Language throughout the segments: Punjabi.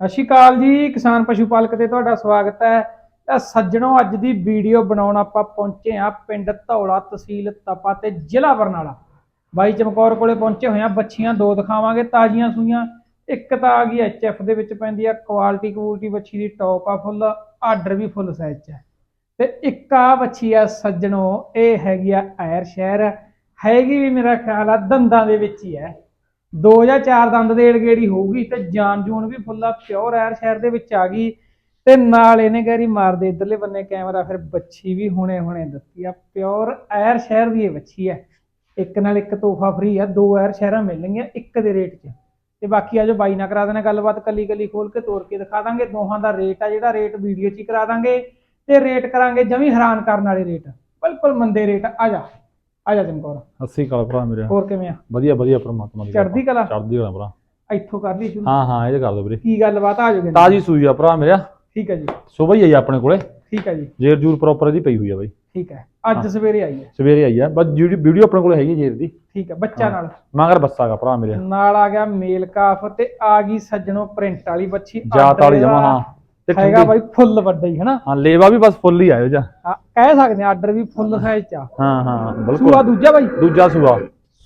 ਸਤਿ ਸ਼੍ਰੀ ਅਕਾਲ ਜੀ, ਕਿਸਾਨ ਪਸ਼ੂ ਪਾਲਕ ਤੇ ਤੁਹਾਡਾ ਸਵਾਗਤ ਹੈ। ਤਾਂ ਸੱਜਣੋ, ਅੱਜ ਦੀ ਵੀਡੀਓ ਬਣਾਉਣ ਆਪਾਂ ਪਹੁੰਚੇ ਆ ਪਿੰਡ ਧੌਲਾ ਤਹਿਸੀਲ ਤਪਾ ਤੇ ਜ਼ਿਲ੍ਹਾ ਬਰਨਾਲਾ। ਬਾਈ ਚਮਕੌਰ ਕੋਲੇ ਪਹੁੰਚੇ ਹੋਏ ਆ ਬੱਚੀਆਂ ਦੋ ਦਿਖਾਵਾਂਗੇ, ਤਾਜ਼ੀਆਂ ਸੂਈਆਂ। ਇੱਕ ਤਾਂ ਆ ਗਈ ਐਚਐਫ ਦੇ ਵਿੱਚ ਪੈਂਦੀ ਆ ਕੁਆਲਿਟੀ ਕੁਆਲਿਟੀ ਬੱਚੀ ਦੀ ਟੌਪ ਆ ਫੁੱਲ, ਆਰਡਰ ਵੀ ਫੁੱਲ ਸਾਈਜ਼ 'ਚ ਹੈ। ਤੇ ਇੱਕ ਆ ਬੱਚੀ ਆ ਸੱਜਣੋ, ਇਹ ਹੈਗੀ ਆ ਐਰ ਸ਼ਹਿਰ। ਹੈਗੀ ਵੀ ਮੇਰਾ ਖਿਆਲ ਆ ਦੰਦਾਂ ਦੇ ਵਿੱਚ ਹੀ ਹੈ। ਦੋ ਜਾਂ ਚਾਰ ਦੰਦ ਦੇ ਏੜਗੇੜੀ ਹੋਊਗੀ ਤੇ ਜਾਨ ਜੂਨ ਵੀ ਫੁੱਲਾ ਪਿਓਰ ਐਰ ਸ਼ਹਿਰ ਦੇ ਵਿੱਚ ਆ ਗਈ ਤੇ ਨਾਲ ਇਹਨੇ ਗੈਰੀ ਮਾਰਦੇ ਇਧਰਲੇ ਬੰਨੇ ਕੈਮਰਾ, ਫਿਰ ਬੱਚੀ ਵੀ ਹੁਣੇ ਹੁਣੇ ਦਿੱਤੀ ਆ। ਪਿਓਰ ਐਰ ਸ਼ਹਿਰ ਦੀ ਇਹ ਬੱਚੀ ਹੈ। ਇੱਕ ਨਾਲ ਇੱਕ ਤੋਹਫਾ ਫਰੀ ਆ, ਦੋ ਐਰ ਸ਼ਹਿਰਾਂ ਮਿਲਣਗੀਆਂ ਇੱਕ ਦੇ ਰੇਟ 'ਚ। ਤੇ ਬਾਕੀ ਆਜੋ ਬਾਈ ਨਾਲ ਕਰਾ ਦੇਣਾ ਗੱਲਬਾਤ ਕੱਲੀ ਕੱਲੀ ਖੋਲ ਕੇ ਤੋੜ ਕੇ ਦਿਖਾ ਦਾਂਗੇ। ਦੋਹਾਂ ਦਾ ਰੇਟ ਆ ਜਿਹੜਾ ਰੇਟ ਵੀਡੀਓ 'ਚ ਹੀ ਕਰਾ ਦਾਂਗੇ ਤੇ ਰੇਟ ਕਰਾਂਗੇ ਜਮੀ ਹੈਰਾਨ ਕਰਨ ਵਾਲੇ ਰੇਟ ਬਿਲਕੁਲ ਮੰਦੇ ਰੇਟ ਆ ਜਾ। ਆ ਜਾ ਚਮਕੌਰ। ਅੱਸੀ ਕਾਲ ਭਰਾ ਮੇਰੇ। ਹੋਰ ਕਿਵੇਂ ਆ? ਵਧੀਆ ਵਧੀਆ ਪ੍ਰਮਾਤਮਾ ਦੀ ਚੜ੍ਹਦੀ ਕਲਾ? ਚੜਦੀ ਕਲਾ ਭਰਾ। ਇੱਥੋਂ ਕਰ ਲਈ ਸ਼ੁਰੂ? ਹਾਂ ਹਾਂ ਇਹ ਕਰ ਦੋ ਵੀਰੇ। ਕੀ ਗੱਲਬਾਤ ਆ ਜਾਓਗੇ? ਤਾਜੀ ਸੂਈ ਆ ਭਰਾ ਮੇਰਾ। ਠੀਕ ਹੈ ਜੀ। ਸਵੇਰ ਹੀ ਆਈ ਆਪਣੇ ਕੋਲੇ। ਠੀਕ ਹੈ ਜੀ। ਜੇਰ ਜੂਰ ਪ੍ਰੋਪਰ ਇਹਦੀ ਪਈ ਹੋਈ ਆ ਬਾਈ। ਠੀਕ ਹੈ ਅੱਜ ਸਵੇਰੇ ਆਈ ਹੈ ਸਵੇਰੇ ਆਈ ਆ। ਬਸ ਜਿਹੜੀ ਵੀਡੀਓ ਆਪਣੇ ਕੋਲੇ ਹੈਗੀ ਜੇਰ ਦੀ। ਠੀਕ ਹੈ ਬੱਚਾ ਨਾਲ। ਮਗਰ ਬੱਸਾਗਾ ਭਰਾ ਮੇਰੇ। ਨਾਲ ਆ ਗਿਆ ਮੇਲ ਕਾਫ ਤੇ ਆ ਗਈ ਸੱਜਣੋ ਪ੍ਰਿੰਟ ਵਾਲੀ ਬੱਚੀ। ਜਾਤ ਵਾਲੀ ਜਮਾ ਹਾਂ। ਤੇ ਹੈਗਾ ਬਾਈ ਫੁੱਲ ਵੱਡਾ ਹੀ ਹਨਾ? ਹਾਂ ਲੇਵਾ ਵੀ ਬਸ ਫੁੱਲ ਹੀ ਆਇਓ ਜਾ ਆ, ਕਹਿ ਸਕਦੇ ਆ ਆਰਡਰ ਵੀ ਫੁੱਲ ਸਾਈਜ਼ ਚ ਆ। ਹਾਂ ਹਾਂ ਸੂਆ ਬਿਲਕੁਲ। ਦੂਜਾ ਬਾਈ? ਦੂਜਾ ਸੂਆ।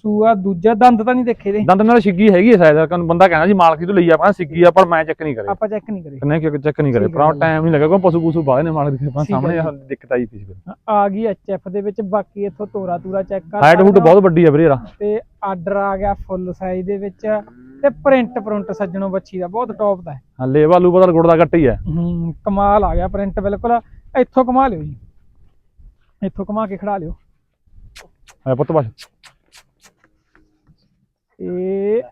ਸੂਆ ਦੂਜਾ ਦੰਦ ਤਾਂ ਨਹੀਂ ਦੇਖੇ ਦੇ। ਦੰਦ ਨਾਲ ਛਿੱਗੀ ਹੈਗੀ ਹੈ ਸ਼ਾਇਦ ਕਨ ਬੰਦਾ ਕਹਿੰਦਾ ਜੀ ਮਾਲਕੀ ਤੋਂ ਲਈ ਆਪਾਂ ਛਿੱਗੀ ਆ ਪਰ ਮੈਂ ਚੈੱਕ ਨਹੀਂ ਕਰੇ। ਆਪਾਂ ਚੈੱਕ ਨਹੀਂ ਕਰੇ। ਨਹੀਂ ਕਿ ਚੈੱਕ ਨਹੀਂ ਕਰੇ। ਠੀਕ ਹੈ ਜੀ। ਟਾਈਮ ਨਹੀਂ ਲੱਗਾ ਕੋਈ ਪਸ਼ੂ ਪਸ਼ੂ ਬਾਹਰ ਨੇ ਮਾਲਕ ਦੇ ਆਪਾਂ ਠੀਕ ਹੈ ਸਾਹਮਣੇ ਜੀ। ਆਹ ਦਿੱਕਤ ਆਈ ਸੀ ਫਿਰ। ਆ ਗਈ ਐਚਐਫ ਦੇ ਵਿੱਚ ਬਾਕੀ ਇੱਥੋਂ ਤੋਰਾ ਤੂਰਾ ਚੈੱਕ ਕਰ ਹਾਈਟ ਹੁੱਟ ਸਕਦੇ ਹੋ। ਬਹੁਤ ਵੱਡੀ ਆ ਵੀਰੇ ਯਾਰ ਤੇ ਆਰਡਰ ਆ ਗਿਆ ਫੁੱਲ ਸਾਈਜ਼ ਦੇ ਵਿੱਚ। ਤੇ ਪ੍ਰਿੰਟ ਪ੍ਰਿੰਟ ਸੱਜਣੋ ਬੱਚੀ ਦਾ ਬਹੁਤ ਟੌਪ ਦਾ ਹੈ। ਹਾਂ ਲੇਵਾ ਲੂਵਾ ਦਾ ਗੁੜ ਦਾ ਕੱਟ ਹੀ ਹੈ। ਹੂੰ ਕਮਾਲ ਆ ਗਿਆ ਪ੍ਰਿੰਟ ਬਿਲਕੁਲ। ਇੱਥੋਂ ਕਮਾ ਲਿਓ ਜੀ। ਇੱਥੋਂ ਕਮਾ ਕੇ ਖੜਾ ਲਿਓ। ਐ ਪੁੱਤ ਬਸ। ਇਹ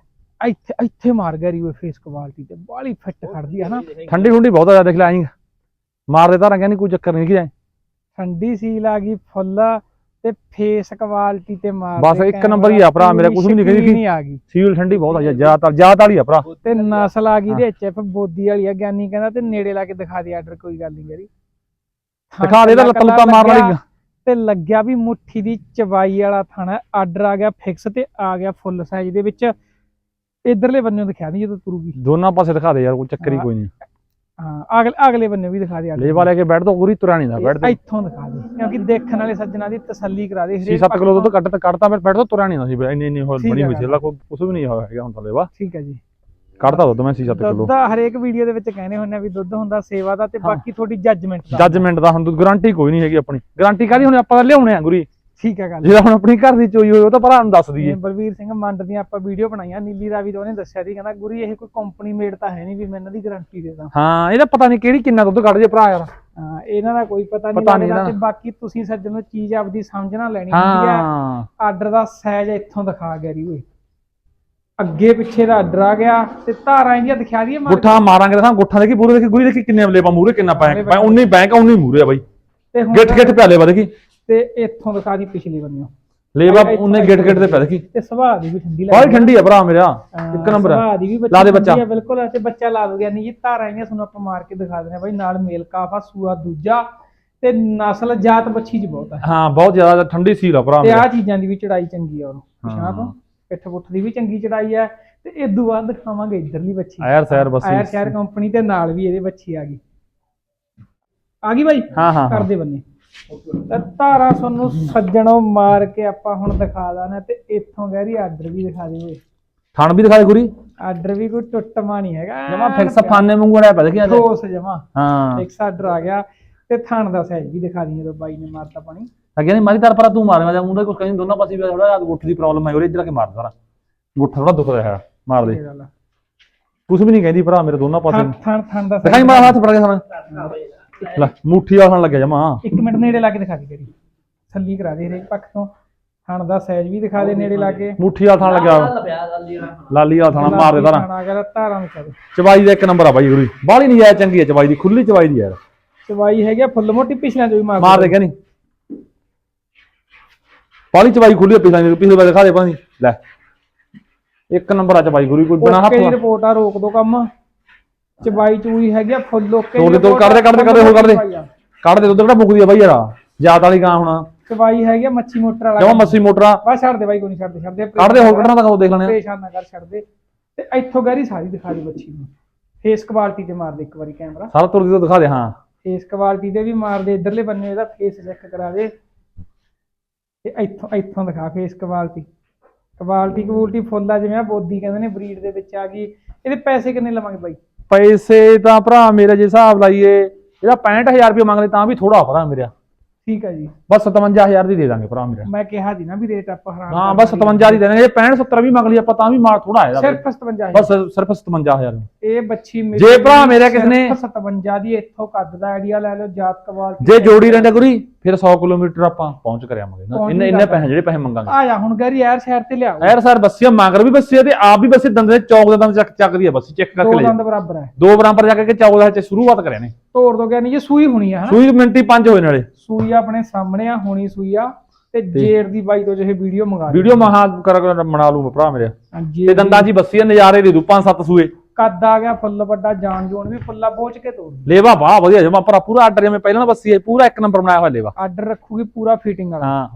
ਇੱਥੇ ਇੱਥੇ ਮਾਰ ਗਿਆ ਰੀ ਫੇਸ ਕੁਆਲਿਟੀ ਤੇ ਬਾਲੀ ਫਿੱਟ ਖੜਦੀ ਹੈ ਨਾ। ਠੰਡੀ ਠੁੰਡੀ ਬਹੁਤ ਆ ਦੇਖ ਲੈ ਆਈ। ਮਾਰ ਦੇ ਤਾਰਾਂ ਕਹਿੰਦੀ ਕੋਈ ਚੱਕਰ ਨਹੀਂ ਕਿ ਜਾਏ। ਠੰਡੀ ਸੀਲ ਆ ਗਈ ਫੁੱਲ ਤੇ ਫੇਸ ਕੁਆਲਿਟੀ ਤੇ ਮਾਰ ਬਸ ਇੱਕ ਨੰਬਰ ਹੀ ਆ ਭਰਾ ਮੇਰਾ, ਕੁਛ ਵੀ ਨਹੀਂ ਕਹਿੰਦੀ ਨਹੀਂ ਆ ਗਈ। ਸੀਲ ਠੰਡੀ ਬਹੁਤ ਆ ਜਾਤ ਜਾਤ ਵਾਲੀ ਆ ਭਰਾ। ਤੇ ਨਸਲ ਆ ਗਈ ਦੇ ਐਚਐਫ ਬੋਦੀ ਵਾਲੀ ਆ ਗਿਆਨੀ ਕਹਿੰਦਾ ਤੇ ਨੇੜੇ ਲਾ ਕੇ ਦਿਖਾ ਦੇ ਆਰਡਰ ਕੋਈ ਗੱਲ ਨਹੀਂ ਕਰੀ ਦਿਖਾ ਦੇ ਇਹਦਾ ਲੱਤਾਂ ਲੁੱਤਾਂ ਮਾਰਨ ਵਾਲੀ। ਤੇ ਲੱਗਿਆ ਵੀ ਮੁੱਠੀ ਦੀ ਚਵਾਈ ਵਾਲਾ ਥਾਣਾ ਆਰਡਰ ਆ ਗਿਆ ਫਿਕਸ ਤੇ ਆ ਗਿਆ ਫੁੱਲ ਸਾਈਜ਼ ਦੇ ਵਿੱਚ। ਇਧਰਲੇ ਬੰਨੇ ਦਿਖਾ ਦੀ ਜਦੋਂ ਤੁਰੂਗੀ। ਦੋਨਾਂ ਪਾਸੇ ਦਿਖਾ ਦੇ ਯਾਰ ਕੋਈ ਚੱਕਰ ਹੀ। ਕੋਈ ਨਹੀਂ। ਹਾਂ ਅਗਲੇ ਅਗਲੇ ਬੰਨੇ ਵੀ ਦਿਖਾ ਦੇ ਆਰਡਰ ਲੇਵਾ ਲੈ ਕੇ ਬੈਠ ਤੋਂ ਪੂਰੀ ਨਹੀਂ ਦਾ ਬੈਠ ਇਹ ਇੱਥੋਂ ਦਿਖਾ ਦੇ ਕਿਉਂਕਿ ਦੇਖਣ ਵਾਲੇ ਸੱਜਣਾ ਦੀ ਤਸੱਲੀ ਕਰਾ ਦੇ 6-7 ਕਿਲੋ ਦੁੱਧ ਕੱਢ ਕੱਢਤਾ ਫਿਰ ਬੈਠ ਤੋਂ ਤੁਰਿਆ ਨਹੀਂ ਸੀ ਇੰਨੀ ਇੰਨੀ ਹੋਰ ਬਣੀ ਹੋਈ ਸੀ ਇਹਦਾ ਕੋਈ ਕੁਝ ਵੀ ਨਹੀਂ ਹੋਇਆ ਹੈਗਾ ਹੁਣ ਤਾਂ ਲੇਵਾ। ਠੀਕ ਹੈ ਜੀ। ਕੱਢਤਾ ਦੁੱਧ ਮੈਂ 6-7 ਕਿਲੋ ਦੁੱਧ ਦਾ ਹਰੇਕ ਵੀਡੀਓ ਦੇ ਵਿੱਚ ਕਹਿੰਦੇ ਹੁੰਦੇ ਆ ਵੀ ਦੁੱਧ ਹੁੰਦਾ ਸੇਵਾ ਦਾ ਤੇ। ਬਾਕੀ ਤੁਹਾਡੀ ਜੱਜਮੈਂਟ ਦਾ। ਜੱਜਮੈਂਟ ਦਾ ਹੁਣ ਗਾਰੰਟੀ ਕੋਈ ਨਹੀਂ ਹੈਗੀ ਆਪਣੀ। ਗਾਰੰਟੀ ਕਾਦੀ ਹੁਣ ਆਪਾਂ ਲਿਆਉਣੇ ਆ ਗੁਰੀ। ਠੀਕ ਹੈ ਗੱਲ। ਜਿਹੜਾ ਹੁਣ ਆਪਣੀ ਘਰ ਦੀ ਚੋਈ ਹੋਈ ਉਹ ਤਾਂ ਭਰਾ ਨੂੰ ਦੱਸ ਦਈਏ। ਬਲਵੀਰ ਸਿੰਘ ਮੰਡ ਦੀਆਂ ਆਪਾਂ ਵੀਡੀਓ ਬਣਾਈਆਂ ਨੀਲੀ ਰਾਵੀ ਦਾ ਉਹਨੇ ਦੱਸਿਆ ਸੀ ਕਹਿੰਦਾ ਗੁਰੀ ਇਹ ਕੋਈ ਕੰਪਨੀ ਮੇਡ ਤਾਂ ਹੈ ਨਹੀਂ ਵੀ ਮੈਂ ਇਹਨਾਂ ਦੀ ਗਾਰੰਟੀ ਦੇ ਦਾਂ। ਹਾਂ ਇਹਦਾ ਪਤਾ ਨਹੀਂ ਕਿਹੜੀ ਕਿੰਨਾ ਦੁੱਧ ਕੱਢ ਜੇ ਭਰਾ ਯਾਰ। ਹਾਂ, ਇਹਨਾਂ ਦਾ ਕੋਈ ਪਤਾ ਨਹੀਂ ਲੱਗਦਾ। ਤੇ ਬਾਕੀ ਤੁਸੀਂ ਸੱਜਣ ਨੂੰ ਚੀਜ਼ ਆਪਦੀ ਸਮਝਣਾ ਲੈਣੀ ਹੁੰਦੀ ਹੈ ਹਾਂ। ਆਰਡਰ ਦਾ ਸਾਈਜ਼ ਇੱਥੋਂ ਦਿਖਾ ਗਿਆ ਰੀ ਓਏ। ਅੱਗੇ ਪਿੱਛੇ ਦਾ ਆਰਡਰ ਆ ਗਿਆ ਤੇ ਧਾਰਾਂ ਇਹਦੀਆਂ ਦਿਖਾ ਦਈਏ ਮਾਰ ਗੁੱਠਾ ਮਾਰਾਂਗੇ ਤਾਂ ਗੁੱਠਾ ਦੇਖੀ ਪੂਰੇ ਦੇਖੀ ਗੁਰੀ ਦੇਖੀ ਕਿੰਨੇ ਲੇਪਾ ਮੂਰੇ ਕਿੰਨਾ ਪਾਇਆ ਉਨੀ ਬੈਂਕ ਉਨੀ ਮੂਰੇ ਆ ਬਾਈ। ਗਿੱਠ ਗਿੱਠ ਪਿਆਲੇ ਵਾ ਦੇਖੀ ਤੇ ਇੱਥੋਂ ਦਿਖਾ ਦੀ ਪਿਛਲੀ ਬੰਨਿਓ ਲੇਵਾ ਉਹਨੇ ਗਿੱਠ ਗਿੱਠ ਤੇ ਪਿਆ ਦੇਖੀ ਤੇ ਸੁਭਾਅ ਦੀ ਵੀ ਠੰਡੀ ਬਾਹਲੀ ਠੰਡੀ ਆ ਭਰਾ ਮੇਰਾ ਇੱਕ ਨੰਬਰ ਆ। ਸੁਭਾਅ ਦੀ ਵੀ ਬੱਚੀ ਲਾ ਦੇ ਬੱਚਾ। ਆ, ਬਿਲਕੁਲ ਤੇ ਬੱਚਾ ਲਾ ਦੋ ਗਿਆ ਨਹੀਂ ਜੀ ਧਾਰਾਂ ਆਈਆਂ ਤੁਹਾਨੂੰ ਆਪਾਂ ਮਾਰ ਕੇ ਦਿਖਾ ਦਿੰਦੇ ਆ ਬਾਈ ਨਾਲ ਮੇਲ ਕਾਫਾ ਸੂਆ ਦੂਜਾ ਤੇ ਨਸਲ ਜਾਤ ਬੱਚੀ ਚ ਬਹੁਤ ਹੈ ਹਾਂ ਬਹੁਤ ਜ਼ਿਆਦਾ ਠੰਡੀ ਸੀਲ ਆ ਭਰਾ ਤੇ ਆ ਚੀਜ਼ਾਂ ਦੀ ਵੀ ਚੜਾਈ ਚੰਗੀ ਆ ਉਹਨੂੰ। ਪਿਛਾਂ ਤੋਂ ਪਿੱਠ ਪੁੱਠ ਦੀ ਵੀ ਚੰਗੀ ਚੜਾਈ ਹੈ ਤੇ ਇਦੋਂ ਬਾਅਦ ਦਿਖਾਵਾਂਗੇ ਇਧਰਲੀ ਬੱਚੀ ਆਇਰ ਸੈਰ ਬਸ। ਆਇਰ ਸ਼ਹਿਰ ਕੰਪਨੀ ਤੇ ਨਾਲ ਵੀ ਇਹਦੇ ਬੱਚੀ ਆ ਗਈ। ਆ ਗਈ ਬਾਈ? ਹਾਂ ਹਾਂ ਹਾਂ। ਕਰਦੇ ਬੰਨੇ। ਤੇ ਧਾਰਾ ਤੁਹਾਨੂੰ ਸੱਜਣੋਂ ਮਾਰ ਕੇ ਆਪਾਂ ਹੁਣ ਦਿਖਾ ਦਾਣਾ ਤੇ ਇੱਥੋਂ ਗਹਿਰੀ ਆਰਡਰ ਵੀ ਦਿਖਾ ਦੇ ਓਏ ਥਣ ਵੀ ਦਿਖਾ ਦੇ ਗੁਰੀ। ਆਰਡਰ ਵੀ ਕੋਈ ਟੁੱਟਮਾ ਨਹੀਂ ਹੈਗਾ। ਜਮਾ ਫਿਕਸ ਫਾਨੇ ਵਾਂਗੂ ਪਿਆ ਦੇਖੀ ਇਹਦੇ। ਠੋਸ ਜਮਾ। ਹਾਂ। ਇੱਕ ਆਰਡਰ ਆ ਗਿਆ ਤੇ ਥਣ ਦਾ ਸਾਈਜ਼ ਵੀ ਦਿਖਾ ਦੀ ਜਦੋਂ ਬਾਈ ਨੇ ਮਾਰਤਾ ਪਾਣੀ। ਅੱਗੇ ਨਹੀਂ ਮਾਰੀ ਤਾਰ ਪਰ ਤੂੰ ਮਾਰ ਮੈਂ ਉਹਦਾ ਕੁਝ ਕਹਿੰਦੀ ਦੋਨਾਂ ਪਾਸੇ ਵੀ ਥੋੜਾ ਜਿਹਾ ਗੁੱਠ ਦੀ ਪ੍ਰੋਬਲਮ ਹੈ ਉਹਦੇ ਇੱਧਰ ਆ ਕੇ ਮਾਰ ਸਾਰਾ। ਗੁੱਠਾ ਥੋੜਾ ਦੁਖਦਾ ਹੈ ਮਾਰ ਦੇ। ਕੁਝ ਵੀ ਨਹੀਂ ਕਹਿੰਦੀ ਭਰਾ ਮੇਰੇ ਦੋਨਾਂ ਪਾਸੇ। ਥਣ ਥਣ ਥਣ ਦਾ ਦਿਖਾਈ ਮਾਰ ਹੱਥ ਫੜ ਕੇ ਸਾਰਾ ਲੈ ਮੁੱਠੀ ਵਾਲਾ ਲੱਗਿਆ ਜਮਾ ਇੱਕ ਮਿੰਟ ਨੇੜੇ ਲਾ ਕੇ ਦਿਖਾ ਦੇ ਕਰੀ ਥੱਲੀ ਕਰਾ ਦੇ ਹਰੇਕ ਪੱਖ ਤੋਂ। ਥਣ ਦਾ ਸਾਈਜ਼ ਵੀ ਦਿਖਾ ਦੇ ਨੇੜੇ ਲਾ ਕੇ। ਮੁੱਠੀ ਥਾਂ ਲੱਗਿਆ। ਲਾਲੀ ਵਾਲਾ ਥਾਂ ਮਾਰ ਦੇ ਤਾਰਾ। ਥਣ ਆ ਗਿਆ ਧਾਰਾਂ ਨੂੰ ਕਰ ਚਵਾਈ ਦਾ ਇੱਕ ਨੰਬਰ ਆ ਬਾਈ ਗੁਰੀ ਬਾਹਲੀ ਨਹੀਂ ਜਾਇ ਚੰਗੀ ਹੈ ਚਵਾਈ ਦੀ ਖੁੱਲੀ ਚਵਾਈ ਦੀ ਯਾਰ। ਚਵਾਈ ਹੈਗੀ ਆ ਫੁੱਲ ਮੋਟੀ ਪਿਛਲਿਆਂ ਤੋਂ ਵੀ ਮਾਰ ਮਾਰ ਦੇ ਕਹਿੰਦੀ। ਬਾਹਲੀ ਚਵਾਈ ਖੁੱਲੀ ਪਿਛਲਾ ਪਿਛਲੇ ਵਾਰ ਦਿਖਾ ਦੇ ਪਾਣੀ ਲੈ ਇੱਕ ਨੰਬਰ ਆ ਚਵਾਈ ਗੁਰੀ ਕੋਈ ਬਿਨਾ ਹੱਥ ਰਿਪੋਰਟ ਆ ਰੋਕ ਦੋ ਕੰਮ। ਚਵਾਈ ਚੂਈ ਹੈਗੀ ਆ ਫੁੱਲ ਓਕੇ ਤੋੜ ਦੇ, ਤੋੜ, ਕੱਢ ਦੇ, ਕੱਢ ਦੇ, ਕੱਢ ਦੇ, ਹੋਰ ਕੱਢ ਦੇ। ਕੱਢ ਦੇ ਦੁੱਧ ਕਿਹੜਾ ਮੁੱਕਦੀ ਆ ਬਾਈ ਯਾਰ? ਜਾਤ ਵਾਲੀ ਗਾਂ ਹੁਣ। ਚਵਾਈ ਹੈਗੀ ਆ ਮੱਛੀ ਮੋਟਰ ਵਾਲਾ। ਕਿਉਂ ਮੱਸੀ ਮੋਟਰਾਂ ਬਸ ਛੱਡ ਦੇ ਬਾਈ ਕੋਈ ਨਹੀਂ ਛੱਡ ਦੇ ਛੱਡ ਦੇ। ਕੱਢ ਦੇ ਹੋਰ ਕੱਢਣਾ ਤਾਂ ਉਹ ਦੇਖ ਲੈਣੇ ਆ। ਪਰੇਸ਼ਾਨ ਨਾ ਕਰ ਛੱਡ ਦੇ। ਤੇ ਇੱਥੋਂ ਗਹਿਰੀ ਸਾਰੀ ਦਿਖਾ ਦੀ ਬੱਚੀ ਨੂੰ। ਫੇਸ ਕੁਆਲਿਟੀ ਤੇ ਮਾਰ ਦੇ ਇੱਕ ਵਾਰੀ ਕੈਮਰਾ। ਸਾਰਾ ਤੁਰਦੀ ਤੋਂ ਦਿਖਾ ਦੇ ਹਾਂ। ਫੇਸ ਕੁਆਲਿਟੀ ਤੇ ਵੀ ਮਾਰ ਦੇ ਇਧਰਲੇ ਬੰਨੇ ਇਹਦਾ ਫੇਸ ਚੈੱਕ ਕਰਾ ਦੇ। ਤੇ ਇੱਥੋਂ ਇੱਥੋਂ ਦਿਖਾ face quality quality quality full ਆ ਜਿਵੇਂ ਆ ਬੋਦੀ ਕਹਿੰਦੇ ਨੇ ਬਰੀਡ ਦੇ ਵਿੱਚ ਆ ਗਈ। ਇਹਦੇ ਪੈਸੇ ਕਿੰਨੇ ਲਵਾਂਗੇ ਬਾਈ? ਪੈਸੇ ਤਾਂ ਭਰਾ ਮੇਰੇ ਜੇ ਹਿਸਾਬ ਲਾਈਏ ਇਹਦਾ 65000 ਰੁਪਏ ਮੰਗਦੇ ਤਾਂ ਵੀ ਥੋੜਾ ਭਰਾ ਮੇਰਾ। ਠੀਕ ਹੈ ਜੀ। ਬਸ 57000 ਦੀ ਦੇ ਦਾਂਗੇ ਭਰਾ ਮੇਰਾ। ਮੈਂ ਕਿਹਾ ਦੀ ਨਾ ਵੀ ਰੇਟ ਆਪਾਂ ਹਰਾਮ ਹਾਂ ਬਸ ਦਿੰਦੇ 57 ਦੀ ਦੇ ਦਾਂਗੇ ਜੇ 65 70 ਵੀ ਮੰਗ ਲਈ ਆਪਾਂ ਤਾਂ ਵੀ ਮਾਲ ਥੋੜਾ ਆਏਗਾ ਸਿਰਫ 57000 ਬਸ ਸਿਰਫ 57000 ਇਹ ਬੱਚੀ ਜੇ ਭਰਾ ਮੇਰਾ ਕਿਸਨੇ- 57 ਦੀ ਇੱਥੋਂ ਕੱਦ ਦਾ ਆਈਡੀਆ ਲੈ ਲਓ ਜਾਤ ਕੁਆਲਿਟੀ ਜੇ ਜੋੜੀ ਰਹਿੰਦਾ ਗੁਰੀ ਫਿਰ 100 ਕਿਲੋਮੀਟਰ ਆਪਾਂ ਪਹੁੰਚ ਕਰਿਆਵਾਂਗੇ ਨਾ। ਪਹੁੰਚ ਇੰਨੇ ਪੈਸੇ ਜਿਹੜੇ ਪੈਸੇ ਮੰਗਾਂਗੇ। ਆ ਜਾ ਹੁਣ ਗਰੀ ਯਾਰ ਸ਼ਹਿਰ ਤੇ ਲਿਆਓ। ਯਾਰ ਸਰ ਬੱਸੀਆਂ ਮੰਗਰ ਵੀ ਬੱਸੀ ਆ ਤੇ ਆਪ ਵੀ ਬੱਸੀ ਦੰਦ ਦੇ ਚੌਕ ਦਾ ਦੰਦ ਚੱਕ ਚੱਕਦੀ ਆ ਬੱਸੀ ਚੈੱਕ ਦੋ ਕਰਕੇ ਲੈ ਦੰਦ ਬਰਾਬਰ ਹੈ। ਦੋ ਬਰਾਬਰ ਜਾ ਕੇ ਚੌਕ ਦਾ ਚ ਸ਼ੁਰੂਆਤ ਕਰਿਆ ਨੇ। ਤੋੜ ਦੋ ਗਿਆ ਨਹੀਂ ਜੇ ਸੂਈ ਹੋਣੀ ਆ ਹਨਾ? ਸੂਈ ਮਿੰਟੀ ਪੰਜ ਹੋਏ ਨਾਲੇ ਸੂਈ ਆਪਣੇ ਸਾਹਮਣੇ ਆ ਹੋਣੀ ਸੂਈ ਆ ਤੇ ਜੇਰ ਦੀ ਬਾਈ ਤੋਂ ਜਿਹੇ ਵੀਡੀਓ ਮੰਗਾ ਲਈ। ਵੀਡੀਓ ਮਹਾ ਕਰ ਕਰ ਬਣਾ ਲੂ ਭਰਾ ਮੇਰੇ। ਤੇ ਦੰਦਾਂ ਜੀ ਬੱਸੀ ਨਜ਼ਾਰੇ ਦੇ ਦੂ ਪੰਜ ਸੱਤ ਸੂਏ। ਕੱਦ ਆ ਗਿਆ ਫੁੱਲ ਵੱਡਾ ਜਾਨ ਜੋਨ ਵੀ ਫੁੱਲਾ ਪਹੁੰਚ ਕੇ ਤੋੜ ਲੇਵਾ ਬਾਹ ਵਧੀਆ ਜਮਾ ਭਰਾ ਪੂਰਾ ਆਰਡਰ ਜਿਵੇਂ ਪਹਿਲਾਂ ਬੱਸੀ ਹੈ ਪੂਰਾ ਇੱਕ ਨੰਬਰ ਬਣਾਇਆ ਹੋਇਆ ਲੇਵਾ। ਆਰਡਰ ਰੱਖੂਗੀ ਪੂਰਾ ਫਿਟਿੰਗ ਵਾਲਾ। ਹਾਂ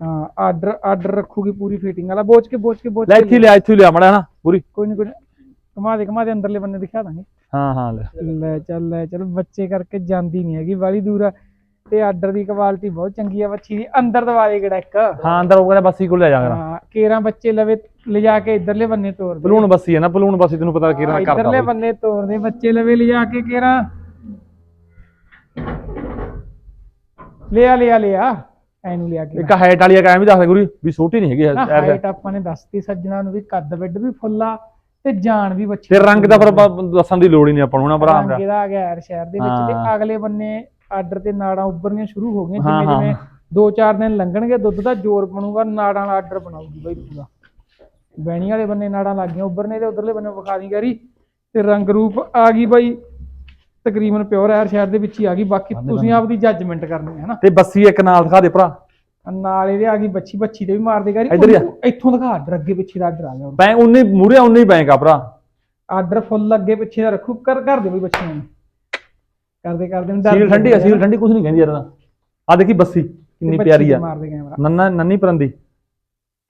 ਹਾਂ ਆਰਡਰ ਆਰਡਰ ਰੱਖੂਗੀ ਪੂਰੀ ਫਿਟਿੰਗ ਵਾਲਾ। ਬੋਚ ਕੇ ਬੋਚ ਕੇ ਬੋਚ ਲੈ ਇੱਥੇ ਲਿਆ ਇੱਥੇ ਲਿਆ ਮੜਾ ਨਾ ਪੂਰੀ। ਕੋਈ ਨਹੀਂ ਕੋਈ। ਘੁਮਾ ਦੇ ਘੁਮਾ ਦੇ ਅੰਦਰਲੇ ਬੰਨੇ ਦਿਖਾ ਦਾਂਗੇ। ਹਾਂ ਹਾਂ ਲੈ। ਲੈ ਚੱਲ ਲੈ ਚੱਲ। ਬੱਚੇ ਕਰਕੇ ਜਾਂਦੀ ਨਹੀਂ ਹੈਗੀ ਬਾਲੀ ਦੂਰ ਆ। ਤੇ ਆਰਡਰ ਦੀ ਕੁਆਲਿਟੀ ਬਹੁਤ ਚੰਗੀ ਆ ਬੱਚੀ ਦੀ। ਅੰਦਰ ਦਵਾ ਦੇ ਕਿਹੜਾ ਇੱਕ। ਹਾਂ ਅੰਦਰ ਉਹ ਕਹਿੰਦਾ ਬੱਸੀ ਕੋਲ ਲੈ ਜਾਗਾ ਹਾਂ ਕੇਰਾਂ ਬੱਚੇ ਲਵੇ ਲਿਜਾ ਕੇ ਇਧਰਲੇ ਬੰਨੇ ਤੋਰ ਦੇ। ਬਲੂਨ ਬੱਸੀ ਹੈ ਨਾ ਬਲੂਨ ਬੱਸੀ ਤੈਨੂੰ ਪਤਾ ਕੀ ਹਾਂ, ਕਰਦਾ ਇੱਧਰਲੇ। ਬੰਨੇ ਤੋਰ ਦੇ ਬੱਚੇ ਲਵੇ ਲਿਜਾ ਕੇ ਕੇਰਾਂ। ਲਿਆ ਲਿਆ ਲਿਆ। ਐਨੂੰ ਲਿਆ ਕੇ ਇੱਕ ਹਾਈਟ ਵਾਲੀ ਆ ਵੀ ਦੱਸ ਦੇ ਗੁਰੀ ਵੀ ਛੋਟੀ ਨਹੀਂ ਹੈਗੀ ਨਾ ਐ- ਐ- ਹਾਈਟ ਆਪਾਂ ਨੇ ਦੱਸਤੀ ਸੱਜਣਾ ਨੂੰ ਵੀ ਕੱਦ ਵੱਡ ਵੀ ਫੁੱਲਾ ਤੇ ਜਾਨ ਵੀ ਬੱਚੀ ਤੇ ਰੰਗ ਦਾ ਆਪਾਂ ਦੱਸਣ ਦੀ ਲੋੜ ਹੀ ਨਹੀਂ ਆਪਾਂ ਨੂੰ ਨਾ ਭਰਾ ਰੰਗ ਇਹਦਾ ਆ ਗਿਆ ਯਾਰ ਸ਼ਹਿਰ ਦੇ ਵਿੱਚ ਤੇ। ਅਗਲੇ ਬੰਨੇ ਆਰਡਰ ਤੇ ਨਾੜਾਂ ਉੱਭਰਨੀਆਂ ਸ਼ੁਰੂ ਹੋ ਗਈਆਂ ਜਿਵੇਂ। ਜਿਵੇਂ ਦੋ ਚਾਰ ਦਿਨ ਲੰਘਣਗੇ ਦੁੱਧ ਦਾ ਜ਼ੋਰ ਬਣੂਗਾ ਨਾੜਾਂ ਦਾ ਆਰਡਰ ਬਣਾਉਗੀ ਬਾਈ ਪੂਰਾ। ਬੈਣੀ ਵਾਲੇ ਬੰਨੇ ਨਾੜਾਂ ਲੱਗ ਗਈਆਂ ਉੱਭਰਨੇ ਤੇ ਉਧਰਲੇ ਬੰਨੇ ਵਿਖਾ ਦੀ ਗਰੀ ਤੇ ਰੰਗ ਰੂਪ ਆ ਗਈ ਬਾਈ ਤਕਰੀਬਨ ਪਿਓਰ ਐਰ ਸ਼ਹਿਰ ਦੇ ਵਿੱਚ ਹੀ ਆ ਗਈ ਬਾਕੀ ਤੁਸੀਂ ਆਪਦੀ ਜੱਜਮੈਂਟ ਕਰਨੀ ਹੈ ਨਾ। ਤੇ ਬੱਸੀ ਇੱਕ ਨਾਲ ਦਿਖਾ ਦੇ ਭਰਾ। ਨਾਲ ਇਹਦੇ ਆ ਗਈ ਬੱਚੀ ਬੱਚੀ ਤੇ ਵੀ ਮਾਰ ਦੇ ਗਰੀ ਇੱਧਰ ਆ। ਇੱਥੋਂ ਦਿਖਾ ਆਰਡਰ ਅੱਗੇ ਪਿੱਛੇ ਦਾ ਆਰਡਰ ਆ ਗਿਆ। ਬੈਂਕ ਉਨੇ ਮੂਰੇ ਉਨੇ ਹੀ ਆ ਭਰਾ। ਆਰਡਰ ਫੁੱਲ ਅੱਗੇ ਪਿੱਛੇ ਦਾ ਰੱਖੂ ਕਰ ਕਰ ਦੇ ਬਈ ਬੱਚਿਆਂ ਨੂੰ। ਕਰਦੇ ਕਰਦੇ ਨੂੰ ਸੀਲ ਠੰਡੀ ਆ ਸੀਲ ਠੰਡੀ ਕੁਝ ਨਹੀਂ ਕਹਿੰਦੀ ਯਾਰ ਆ ਦੇਖੀ ਬੱਸੀ ਕਿੰਨੀ ਪਿਆਰੀ ਆ। ਮਾਰ ਦੇ ਕੈਮਰਾ ਨੰਨਾ ਨੰਨੀ ਪਰੰਦੀ।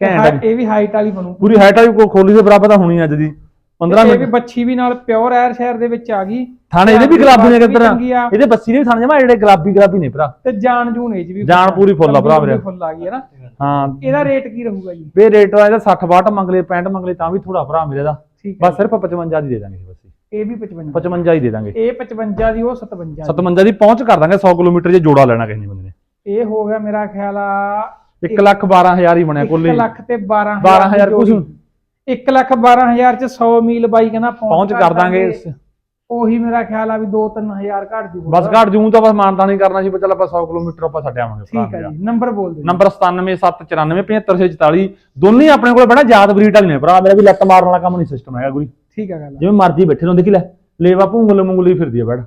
ਘੈਂਟ ਆ ਇਹ ਵੀ ਹਾਈਟ ਵਾਲੀ ਬਣੂ। ਪੂਰੀ ਹਾਈਟ ਵਾਲੀ ਕੋ ਖੋਲੀ ਦੇ ਬਰਾਬਰ ਤਾਂ ਹੋਣੀ ਅੱਜ ਦੀ। 15 ਇਹ ਵੀ ਮਿੰਟ। ਬੱਚੀ ਵੀ ਨਾਲ ਪਿਓਰ ਐਰ ਸ਼ਹਿਰ ਦੇ ਵਿੱਚ ਆ ਗਈ। ਥਾਣੇ ਇਹਦੇ ਵੀ ਗੁਲਾਬੀ ਨੇ ਕਿੱਧਰ? ਚੰਗੀ ਆ। ਇਹਦੇ ਬੱਸੀ ਦੇ ਵੀ ਥਾਣੇ ਜਮਾ ਜਿਹੜੇ ਗੁਲਾਬੀ ਗੁਲਾਬੀ ਨੇ ਭਰਾ। ਤੇ ਜਾਨ ਜੂਨ ਏਜ ਵੀ ਜਾਨ ਪੂਰੀ ਫੁੱਲ ਆ ਭਰਾ ਮੇਰੇ। ਫੁੱਲ ਆ ਗਈ ਹੈ ਨਾ। ਹਾਂ। ਇਹਦਾ ਰੇਟ ਕੀ ਰਹੂਗਾ ਜੀ? ਵੇ ਰੇਟ ਦਾ ਇਹਦਾ 60 62 ਮੰਗ ਲਏ 65 ਮੰਗ ਲਏ ਤਾਂ ਵੀ ਥੋੜਾ ਭਰਾ ਮੇਰੇ ਦਾ। ਠੀਕ ਹੈ ਬਸ ਸਿਰਫ 55 ਦੀ ਦੇ ਦਾਂਗੇ ਬੱਸੀ ਇਹ ਵੀ 55 55 ਹੀ ਦੇ ਦਾਂਗੇ। ਇਹ 55 ਦੀ ਉਹ 57 ਦੀ। 57 ਦੀ ਪਹੁੰਚ ਕਰ ਦਾਂਗੇ 100 ਕਿਲੋਮੀਟਰ ਜੇ ਜੋੜਾ ਲੈਣਾ ਕਿਸੇ ਨੇ ਬੰਦੇ ਨੇ। ਇਹ ਹੋ ਗਿਆ ਮੇਰਾ ਖਿਆਲ ਆ 1 ਲੱਖ 12000 ਹੀ ਬਣਿਆ ਕੁੱਲ 1 ਹੀ। ਲੱਖ ਤੇ 12000 12,000 ਕੁਛ। 1 ਲੱਖ 12000 ਚ 100 ਮੀਲ ਬਾਈ ਕਹਿੰਦਾ ਪਹੁੰਚ ਕਰ ਦਾਂਗੇ। ਉਹੀ ਮੇਰਾ ਖਿਆਲ ਆ ਵੀ 2-3000 ਘੱਟ ਜੂ ਬਸ ਘਾਟ ਜੂੰ ਤਾਂ ਬਸ ਮਾਨਤਾ ਨਹੀਂ ਕਰਨਾ ਸੀ ਚੱਲ ਆਪਾਂ 100 ਕਿਲੋਮੀਟਰ ਆਪਾਂ ਛੱਡ ਆਵਾਂਗੇ ਠੀਕ ਹੈ ਜੀ ਨੰਬਰ ਬੋਲ ਦਿਓ ਨੰਬਰ 9779475644 ਦੋਨੇ ਆਪਣੇ ਕੋਲ ਬੜਾ ਯਾਦ ਬਰੀਡ ਵਾਲੇ ਨੇ ਭਰਾ ਮੇਰਾ ਵੀ ਲੱਤ ਮਾਰਨ ਵਾਲਾ ਕੰਮ ਨਹੀਂ ਸਿਸਟਮ ਹੈਗਾ ਕੋਈ। ਠੀਕ ਹੈ ਗੱਲ ਜਿਵੇਂ ਮਰਜ਼ੀ ਬੈਠੇ ਨੂੰ ਦੇਖੀ ਲੈ ਲੇਵਾ ਭੂੰਗਲ ਮੁੰਗਲੀ ਫਿਰਦੀ ਆ ਬੈੜ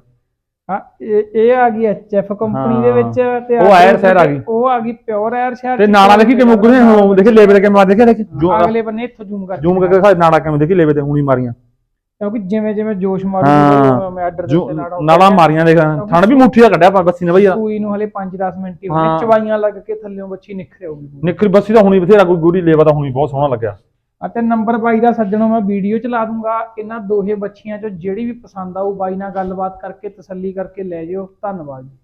ਹਾਂ ਇਹ ਇਹ ਆ ਗਈ ਐਚਐਫ ਕੰਪਨੀ ਦੇ। ਵਿੱਚ ਤੇ ਉਹ ਆ ਐਰ ਗਈ ਸ਼ਹਿਰ ਆ ਗਈ। ਉਹ ਆ ਗਈ ਪਿਓਰ ਐਰ ਸ਼ਹਿਰ ਤੇ ਨਾਲਾ ਦੇਖੀ ਕਿ ਮੁੱਗਰੇ ਹੋ ਦੇਖੀ ਲੇਵੇ ਕੇ ਮਾਰ ਦੇਖੀ ਦੇਖੀ ਅਗਲੇ ਬੰਨੇ ਇੱਥੋਂ ਜ਼ੂਮ ਕਰ ਜੂਮ ਕਰਕੇ ਦਿਖਾ ਨਾੜਾ ਕਿਵੇਂ ਦੇਖੀ ਲੇਵੇ ਤੇ ਹੁਣੀ ਮਾਰੀਆਂ ਕਿਉਂਕਿ ਜਿਵੇਂ ਜਿਵੇਂ ਜੋਸ਼। ਮਾਰੂ ਮੈਂ ਆਰਡਰ ਦਿੱਤੇ ਨਾੜਾ ਨਾਲਾ ਮਾਰੀਆਂ ਦੇਖ ਥਣ ਵੀ ਮੁੱਠੀ ਦਾ ਕੱਢਿਆ ਪਰ ਬੱਸੀ ਨੇ ਭਈਆ ਸੂਈ ਨੂੰ ਹਲੇ 5-10 ਮਿੰਟ ਹੀ ਹਾਂ। ਹੋਣੇ ਚਵਾਈਆਂ ਲੱਗ ਕੇ ਥੱਲੇੋਂ ਬੱਚੀ ਨਿਖਰੇ ਹੋਊਗੀ ਨਿਕਰੀ ਬੱਸੀ ਤਾਂ ਹੁਣੀ ਬਥੇਰਾ ਕੋਈ ਗੂੜੀ ਲੇਵਾ ਤਾਂ ਹੁਣੀ ਬਹੁਤ ਸੋਹਣਾ ਲੱਗਿਆ ਅਤੇ ਨੰਬਰ ਬਾਈ ਦਾ ਸੱਜਣੋਂ ਮੈਂ ਵੀਡੀਓ ਚਲਾ ਦੂੰਗਾ। ਇਹਨਾਂ ਦੋਹੇ ਬੱਚੀਆਂ ਚੋਂ ਜਿਹੜੀ ਵੀ ਪਸੰਦ ਆਊ, ਬਾਈ ਨਾਲ ਗੱਲਬਾਤ ਕਰਕੇ ਤਸੱਲੀ ਕਰਕੇ ਲੈ ਜਿਓ। ਧੰਨਵਾਦ ਜੀ।